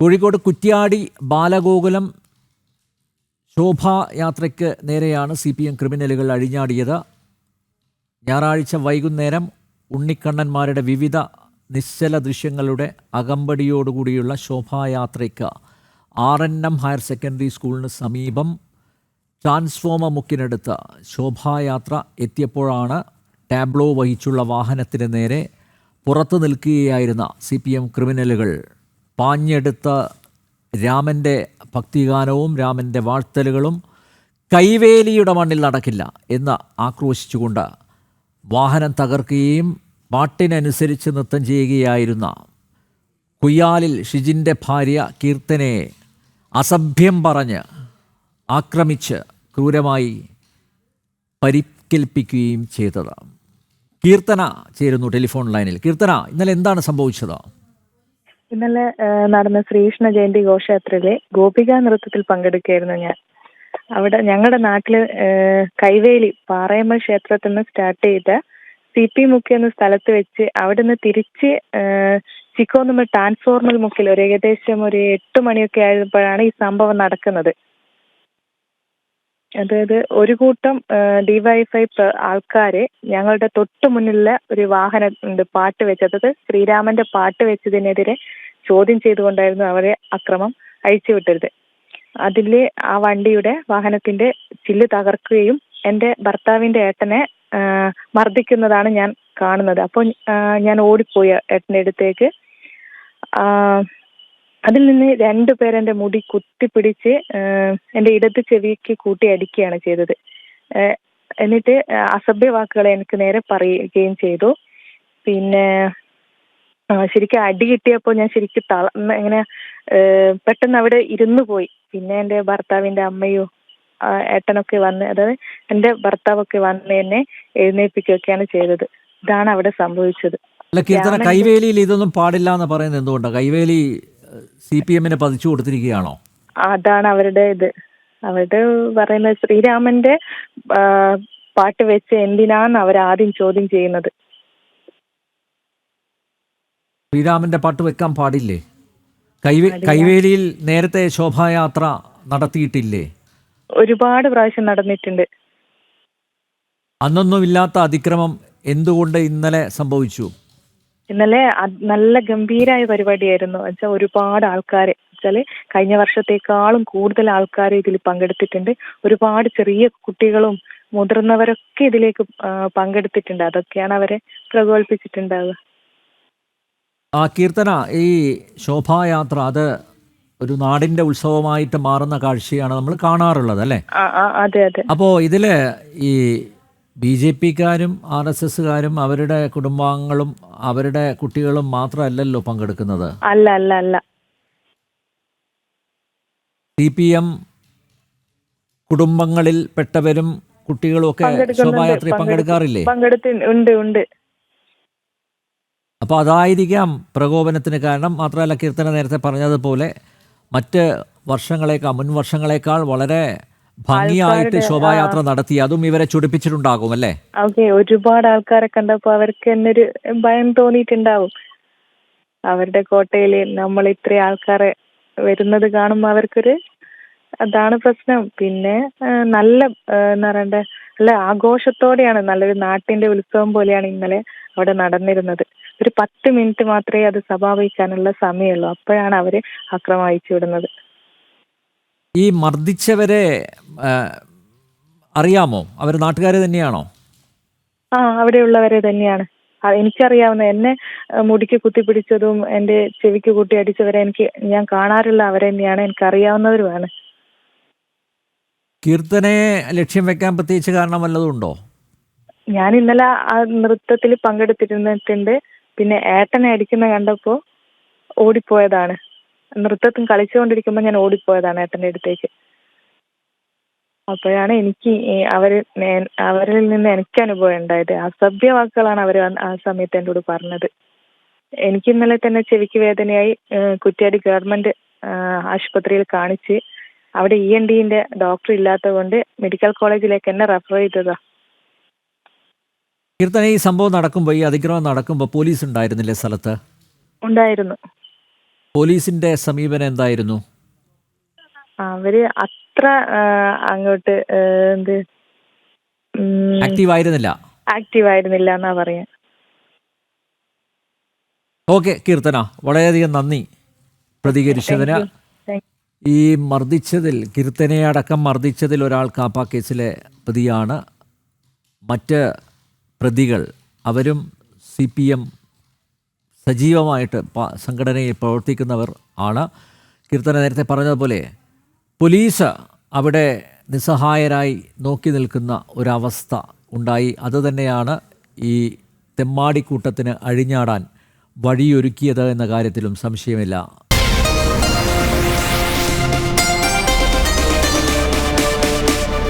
കോഴിക്കോട് കുറ്റ്യാടി ബാലഗോകുലം ശോഭായാത്രയ്ക്ക് നേരെയാണ് C P M ക്രിമിനലുകൾ അഴിഞ്ഞാടിയത്. ഞായറാഴ്ച വൈകുന്നേരം ഉണ്ണിക്കണ്ണന്മാരുടെ വിവിധ നിശ്ചല ദൃശ്യങ്ങളുടെ അകമ്പടിയോടുകൂടിയുള്ള ശോഭായാത്രയ്ക്ക് R N M higher secondary സ്കൂളിന് സമീപം ട്രാൻസ്ഫോമർ മുക്കിനടുത്ത് ശോഭായാത്ര എത്തിയപ്പോഴാണ് ടാബ്ലോ വഹിച്ചുള്ള വാഹനത്തിന് നേരെ പുറത്തു നിൽക്കുകയായിരുന്ന സി പി എം ക്രിമിനലുകൾ. പാഞ്ഞെടുത്ത രാമന്റെ ഭക്തിഗാനവും രാമന്റെ വാഴ്ത്തലുകളും കൈവേലിയുടെ മണ്ണിൽ നടക്കില്ല എന്ന് ആക്രോശിച്ചുകൊണ്ട് വാഹനം തകർക്കുകയും പാട്ടിനനുസരിച്ച് നൃത്തം ചെയ്യുകയായിരുന്ന കുയ്യാലിൽ ഷിജിന്റെ ഭാര്യ കീർത്തനയെ അസഭ്യം പറഞ്ഞ് ആക്രമിച്ച് ക്രൂരമായി പരിക്കേൽപ്പിക്കുകയും ചെയ്തത്. കീർത്തന ചേരുന്നു ടെലിഫോൺ ലൈനിൽ. കീർത്തന ഇന്നലെ എന്താണ് സംഭവിച്ചത്? ഇന്നലെ നടന്ന ശ്രീകൃഷ്ണ ജയന്തി ഘോഷയാത്രയിലെ ഗോപിക നൃത്തത്തിൽ പങ്കെടുക്കുകയായിരുന്നു ഞാൻ. അവിടെ ഞങ്ങളുടെ നാട്ടിൽ കൈവേലി പാറയമ്മ ക്ഷേത്രത്തിൽ നിന്ന് സ്റ്റാർട്ട് ചെയ്ത സി പി മുക്കി എന്ന സ്ഥലത്ത് വെച്ച് അവിടെ നിന്ന് തിരിച്ച് ആ, ചിക്കോ നമ്മൾ ട്രാൻസ്ഫോർമൽ മുക്കിൽ ഒരു ഏകദേശം ഒരു എട്ട് മണിയൊക്കെ ആയപ്പോഴാണ് ഈ സംഭവം നടക്കുന്നത്. അതായത് ഒരു കൂട്ടം ഡിവൈഫൈ ആൾക്കാരെ ഞങ്ങളുടെ തൊട്ട് മുന്നിലുള്ള ഒരു വാഹനം പാട്ട് വെച്ചത് അതായത് ശ്രീരാമന്റെ പാട്ട് വെച്ചതിനെതിരെ ചോദ്യം ചെയ്തുകൊണ്ടായിരുന്നു അവരെ അക്രമം അഴിച്ചുവിട്ടത് അതിൽ ആ വണ്ടിയുടെ വാഹനത്തിന്റെ ചില്ല് തകർക്കുകയും എന്റെ ഭർത്താവിന്റെ ഏട്ടനെ മർദ്ദിക്കുന്നതാണ് ഞാൻ കാണുന്നത്. അപ്പോൾ ഞാൻ ഓടിപ്പോയി ഏട്ടന്റെ അടുത്തേക്ക്. അതിൽ നിന്ന് രണ്ടു പേരെന്റെ മുടി കുത്തിപ്പിടിച്ച് ഏഹ്, എന്റെ ഇടത് ചെവിക്ക് കൂട്ടി അടിക്കുകയാണ് ചെയ്തത്. എന്നിട്ട് അസഭ്യ വാക്കുകൾ എനിക്ക് നേരെ പറയുകയും ചെയ്തു. പിന്നെ ശരിക്കും അടി കിട്ടിയപ്പോൾ ഞാൻ ശരിക്കും തളർന്ന് ഇങ്ങനെ പെട്ടെന്ന് അവിടെ ഇരുന്നു പോയി. പിന്നെ എന്റെ ഭർത്താവിന്റെ അമ്മയോ ഏട്ടനൊക്കെ വന്ന് അതായത് എന്റെ ഭർത്താവൊക്കെ വന്ന് എന്നെ എഴുന്നേൽപ്പിക്കുകയൊക്കെയാണ് ചെയ്തത്. ഇതാണ് അവിടെ സംഭവിച്ചത്. അല്ല കീർത്തന കൈവേലിയിൽ ഇതൊന്നും പാടില്ല എന്ന് പറയുന്നത് എന്തുകൊണ്ടാണ് കൈവേലി സി പി എമ്മിന് പതിച്ചു കൊടുത്തിരിക്കുകയാണോ? അതാണ് അവരുടെ ഇത്. അവരുടെ പറയുന്നത് ശ്രീരാമന്റെ പാട്ട് വെച്ച് എന്തിനാന്ന് അവർ ആദ്യം ചോദ്യം ചെയ്യുന്നത്? ശ്രീരാമന്റെ പാട്ട് വെക്കാൻ പാടില്ലേ? കൈവേ കൈവേലിയിൽ നേരത്തെ ശോഭായാത്ര നടത്തിയിട്ടില്ലേ? ഒരുപാട് പ്രാവശ്യം നടന്നിട്ടുണ്ട്. അന്നൊന്നും ഇല്ലാത്ത അതിക്രമം എന്തുകൊണ്ട് ഇന്നലെ സംഭവിച്ചു? ഇന്നലെ നല്ല ഗംഭീരായ പരിപാടിയായിരുന്നു. വെച്ചാൽ ഒരുപാട് ആൾക്കാരെ വെച്ചാൽ കഴിഞ്ഞ വർഷത്തേക്കാളും കൂടുതൽ ആൾക്കാർ ഇതിൽ പങ്കെടുത്തിട്ടുണ്ട്. ഒരുപാട് ചെറിയ കുട്ടികളും മുതിർന്നവരൊക്കെ ഇതിലേക്ക് പങ്കെടുത്തിട്ടുണ്ട്. അതൊക്കെയാണ് അവരെ പ്രകോപിപ്പിച്ചിട്ടുണ്ടാവുക ആ കീർത്തന ഈ ശോഭായാത്ര അത് ഒരു നാടിന്റെ ഉത്സവമായിട്ട് മാറുന്ന കാഴ്ചയാണ് നമ്മൾ കാണാറുള്ളത് അല്ലേ? അതെ അതെ. അപ്പോ ഇതിൽ ഈ ബി ജെ പിക്കാരും ആർ എസ് എസ്സുകാരും അവരുടെ കുടുംബാംഗങ്ങളും അവരുടെ കുട്ടികളും മാത്രമല്ലല്ലോ പങ്കെടുക്കുന്നത്. അല്ല അല്ല അല്ല സി പി എം കുടുംബങ്ങളിൽ പെട്ടവരും കുട്ടികളും ഒക്കെ. ശോഭായാത്രയിൽ പങ്കെടുക്കാറില്ലേ? അപ്പൊ ഉണ്ട് ഉണ്ട്. അപ്പോൾ അതായിരിക്കാം പ്രകോപനത്തിന് കാരണം. മാത്രമല്ല കീർത്തന നേരത്തെ പറഞ്ഞതുപോലെ മറ്റ് വർഷങ്ങളേക്കാൾ മുൻ വർഷങ്ങളേക്കാൾ വളരെ ഭംഗിയായിട്ട് ശോഭായാത്ര നടത്തി അതും ഇവരെ ചുടിപ്പിച്ചിട്ടുണ്ടാകും അല്ലേ? ഓക്കെ ഒരുപാട് ആൾക്കാരെ കണ്ടപ്പോ അവർക്ക് എന്നൊരു ഭയം തോന്നിയിട്ടുണ്ടാവും. അവരുടെ കോട്ടയിൽ നമ്മൾ ഇത്ര ആൾക്കാരെ വരുന്നത് കാണുമ്പോൾ അവർക്കൊരു അതാണ് പ്രശ്നം. പിന്നെ നല്ല എന്താ പറയണ്ടേ നല്ല ആഘോഷത്തോടെയാണ് നല്ലൊരു നാട്ടിന്റെ ഉത്സവം പോലെയാണ് ഇന്നലെ അവിടെ നടന്നിരുന്നത്. ഒരു പത്ത് മിനിറ്റ് മാത്രമേ അത് സമാപിക്കാനുള്ള സമയമുള്ളൂ. അപ്പോഴാണ് അവർ അക്രമം അയച്ചു വിടുന്നത്. ഈ മർദ്ദിച്ചവരെ അറിയാമോ? അവർ നാട്ടുകാർ തന്നെയാണോ? ആ അവിടെയുള്ളവരെ തന്നെയാണ്. എനിക്കറിയാവുന്ന എന്നെ മുടിക്ക് കുത്തിപ്പിടിച്ചതും എന്റെ ചെവിക്ക് കൂട്ടി അടിച്ചവരെ എനിക്ക് ഞാൻ കാണാറുള്ള അവരെ തന്നെയാണ്. എനിക്ക് അറിയാവുന്നവരുമാണ് കീർത്തനയെ ലക്ഷ്യം വെക്കാൻ പ്രത്യേകിച്ച് കാരണം വല്ലതും ഉണ്ടോ? ഞാൻ ഇന്നലെ ആ നൃത്തത്തിൽ പങ്കെടുത്തിരുന്നിട്ടുണ്ട്. പിന്നെ ഏട്ടനെ അടിക്കുന്ന കണ്ടപ്പോ ഓടിപ്പോയതാണ്. നൃത്തത്തിൽ കളിച്ചുകൊണ്ടിരിക്കുമ്പോൾ ഞാൻ ഓടിപ്പോയതാണ് ഏട്ടന്റെ അടുത്തേക്ക്. അപ്പോഴാണ് എനിക്ക് അവർ അവരിൽ നിന്ന് എനിക്ക് അനുഭവം ഉണ്ടായത്. അസഭ്യ വാക്കുകളാണ് അവർ ആ സമയത്ത് എന്നോട് പറഞ്ഞത്. എനിക്ക് ഇന്നലെ തന്നെ ചെവിക്ക് വേദനയായി കുറ്റ്യാടി ഗവൺമെന്റ് ആശുപത്രിയിൽ കാണിച്ച് അവിടെ ഇ എൻ ഡിന്റെ ഡോക്ടർ ഇല്ലാത്തതുകൊണ്ട് മെഡിക്കൽ കോളേജിലേക്ക് എന്നെ റെഫർ ചെയ്തതാ. കീർത്തന ഈ സംഭവം നടക്കുമ്പോൾ ഈ അതിക്രമം നടക്കുമ്പോൾ പോലീസ് ഉണ്ടായിരുന്നില്ലേ സ്ഥലത്ത്? ഉണ്ടായിരുന്നു. പോലീസിന്റെ സമീപനം എന്തായിരുന്നു? അവർ അത്ര അങ്ങോട്ട് എന്ത് ആക്റ്റീവ് ആയിരുന്നില്ല ആക്റ്റീവ് ആയിരുന്നില്ല എന്നാ പറയാ. ഓക്കെ കീർത്തന വളരെയധികം നന്ദി പ്രതികരിച്ചതിന്. ഈ മർദ്ദിച്ചതിൽ കീർത്തനയെ അടക്കം മർദ്ദിച്ചതിൽ ഒരാൾ കാപ്പ കേസിലെ പ്രതിയാണ്. മറ്റ് പ്രതികൾ അവരും സി പി എം സജീവമായിട്ട് സംഘടനയിൽ പ്രവർത്തിക്കുന്നവർ ആണ്. കീർത്തന നേരത്തെ പറഞ്ഞതുപോലെ പോലീസ് അവിടെ നിസ്സഹായരായി നോക്കി നിൽക്കുന്ന ഒരവസ്ഥ ഉണ്ടായി. അതുതന്നെയാണ് ഈ തെമ്മാടിക്കൂട്ടത്തിന് അഴിഞ്ഞാടാൻ വഴിയൊരുക്കിയത് എന്ന കാര്യത്തിലും സംശയമില്ല.